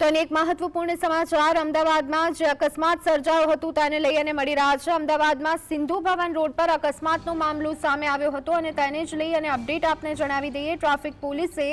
તો એક મહત્વપૂર્ણ સમાચાર, અમદાવાદમાં જે અકસ્માત સર્જાયો હતું તેને લઈ અને મળી રહ્યા છે. અમદાવાદમાં સિંધુ ભવન રોડ પર અકસ્માતનો મામલો સામે આવ્યો હતો અને તેને જ લઈ અને અપડેટ આપને જણાવી દઈએ, ટ્રાફિક પોલીસે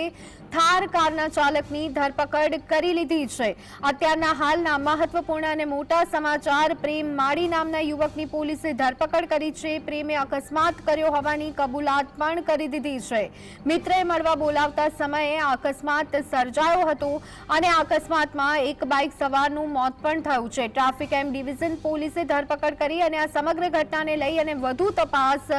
થાર કારના ચાલકની ધરપકડ કરી લીધી છે. અત્યારના હાલના મહત્વપૂર્ણ અને મોટા સમાચાર, પ્રેમ માળી નામના યુવકની પોલીસે ધરપકડ કરી છે. પ્રેમે અકસ્માત કર્યો હોવાની કબૂલાત પણ કરી દીધી છે. મિત્રએ મળવા બોલાવતા સમયે અકસ્માત સર્જાયો હતો અને આ અકસ્માતમાં એક બાઇક સવારનું મોત પણ થયું છે. ટ્રાફિક એમ ડિવિઝન પોલીસે ધરપકડ કરી અને આ સમગ્ર ઘટનાને લઈ અને વધુ તપાસ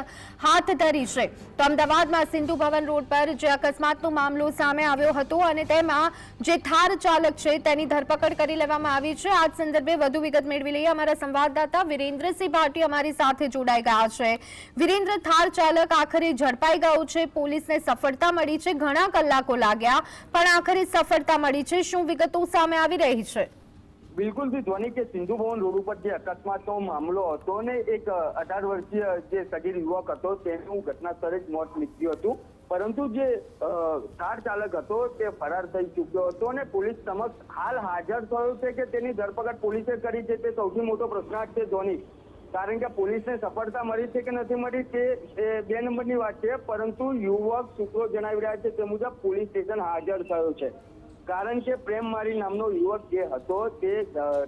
હાથ ધરી છે. તો અમદાવાદમાં સિંધુ ભવન રોડ પર જે અકસ્માતનો મામલો સામે આવ્યો હતો અને તેમાં જે થાર ચાલક છે તેની ધરપકડ કરી લેવામાં આવી છે. આ સંદર્ભે વધુ વિગત મેળવી લઈએ. અમારા સંવાદદાતા વિરેન્દ્રસિંહ ભાટી અમારી સાથે જોડાઈ ગયા છે. વિરેન્દ્ર, થાર ચાલક આખરે ઝડપાઈ ગયો છે. પોલીસને સફળતા મળી છે. ઘણા કલાકો લાગ્યા, પણ આખરે સફળતા મળી છે. શું વિગતો સામે આવી રહી છે. બિલકુલથી ધ્વની કે સિંધુ ભવન રોડ ઉપર જે અકસ્માતનો મામલો હતો ને, એક અઢાર વર્ષીય જે સગીર યુવક હતો, તેનું ઘટના સ્થળે જ મોત નીપજ્યું હતું. પરંતુ જે કાર ચાલક હતો, તે ફરાર થઈ ચૂક્યો હતો અને પોલીસ સમક્ષ હાલ હાજર થયો છે કે તેની ધરપકડ પોલીસે કરી છે તે સૌથી મોટો પ્રશ્નાર્થ છે ધોની કારણ કે પોલીસને સફળતા મળી છે કે નથી મળી તે બે નંબરની વાત છે, પરંતુ યુવક સૂત્રો જણાવી રહ્યા છે તે મુજબ પોલીસ સ્ટેશન હાજર થયો છે. કારણ કે પ્રેમ મારી નામનો યુવક જે હતો, તે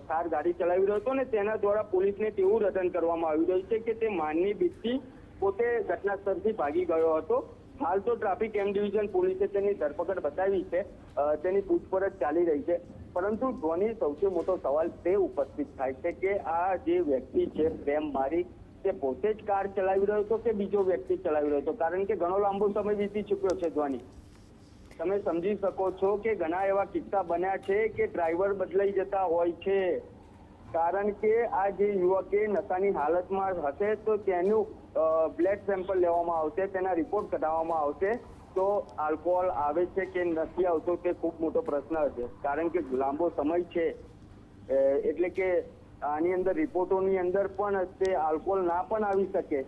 થાર ગાડી ચલાવી રહ્યો હતો ને તેના દ્વારા પોલીસને તેવું રટન કરવામાં આવી રહ્યું છે કે તે માનની બીકથી પોતે ઘટના સ્થળથી ભાગી ગયો હતો. હાલ તો ટ્રાફિક એમ ડિવિઝન પોલીસે તેની ધરપકડ બતાવી છે તેની પૂછપરછ ચાલી રહી છે. પરંતુ ધોની સૌથી મોટો સવાલ તે ઉપસ્થિત થાય છે કે આ જે વ્યક્તિ છે, પ્રેમ મારી, તે પોતે જ કાર ચલાવી રહ્યો હતો કે બીજો વ્યક્તિ ચલાવી રહ્યો હતો? કારણ કે ઘણો લાંબો સમય વીતી ચૂક્યો છે ધ્વની. તમે સમજી શકો છો કે ઘણા એવા કિસ્સા બન્યા છે કે ડ્રાઈવર બદલાઈ જતા હોય છે. કારણ કે આ જે યુવકે નશાની હાલતમાં હશે તો તેનું બ્લડ સેમ્પલ લેવામાં આવશે, તેના રિપોર્ટ કઢાવવામાં આવશે. તો આલ્કોહોલ આવે છે કે નથી આવતો તે ખૂબ મોટો પ્રશ્ન હશે. કારણ કે લાંબો સમય છે. એટલે કે આની અંદર રિપોર્ટોની અંદર પણ તે આલ્કોહોલ ના પણ આવી શકે.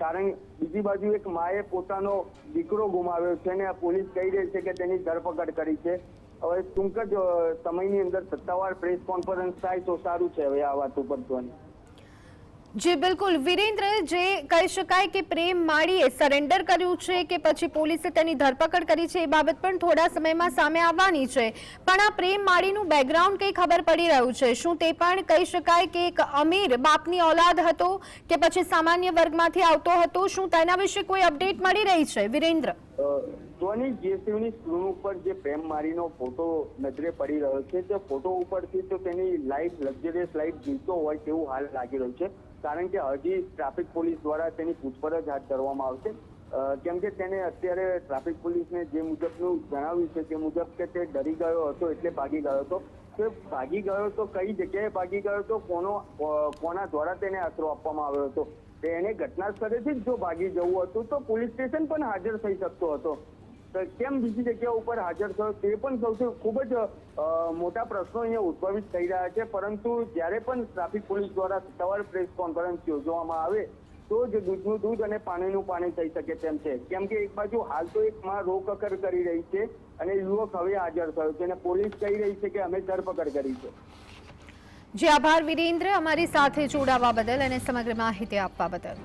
કારણ બીજી બાજુ એક માએ પોતાનો દીકરો ગુમાવ્યો છે અને પોલીસ કહી રહી છે કે તેની ધરપકડ કરી છે. હવે ટૂંક જ સમયની અંદર સત્તાવાર પ્રેસ કોન્ફરન્સ થાય તો સારું છે હવે આ વાત ઉપર જોવાની જી, બિલકુલ. વિરેન્દ્ર, જે કહી શકાય કે પ્રેમ માળીએ સરેન્ડર કર્યું છે કે પછી પોલીસે તેની ધરપકડ કરી છે એ બાબત પણ થોડા સમયમાં સામે આવવાની છે. પણ આ પ્રેમ માળીનું બેકગ્રાઉન્ડ કંઈ ખબર પડી રહ્યું છે? શું તે પણ કહી શકાય કે એક અમીર બાપની ઓલાદ હતો કે પછી સામાન્ય વર્ગમાંથી આવતો હતો? શું તેના વિશે કોઈ અપડેટ મળી રહી છે? વિરેન્દ્ર. ધોની જેસીની સ્ક્રીન ઉપર જે પ્રેમ મારીનો ફોટો નજરે પડી રહ્યો છે, તે ફોટો ઉપરથી તો તેની લાઈફ લક્ઝરિયસ લાઈફ જીવતો હોય તેવું હાલ લાગી રહ્યું છે. કારણ કે હજી ટ્રાફિક પોલીસ દ્વારા તેની પૂછપરછ હાથ ધરવામાં આવશે. કેમ કે તેને અત્યારે ટ્રાફિક પોલીસને જે મુજબનું જણાવ્યું છે તે મુજબ કે તે ડરી ગયો હતો એટલે ભાગી ગયો હતો. તે ભાગી ગયો તો કઈ જગ્યાએ ભાગી ગયો તો કોનો કોના દ્વારા તેને આશરો આપવામાં આવ્યો હતો? તે એને ઘટના સ્થળેથી જ જો ભાગી જવું હતું તો પોલીસ સ્ટેશન પણ હાજર થઈ શકતો હતો. કેમ બીજી જગ્યા ઉપર હાજર થયો તે પણ સૌથી ખૂબ જ મોટા પ્રશ્નો અહીંયા ઉદ્ભવિત થઈ રહ્યા છે. પરંતુ જ્યારે પણ ટ્રાફિક પોલીસ દ્વારા સવારે પ્રેસ કોન્ફરન્સ યોજવામાં આવે, તો જ દૂધનું દૂધ અને પાણીનું પાણી થઈ શકે તેમ છે. કેમ કે એક બાજુ હાલ તો એક માં રોકકર કરી રહી છે અને યુવક હવે હાજર થયો છે અને પોલીસ કહી રહી છે કે અમે ધરપકડ કરી છે. જે આભાર, વિરેન્દ્ર. અમારી સાથે જોડાવા બદલ અને સમગ્ર માહિતી આપવા બદલ.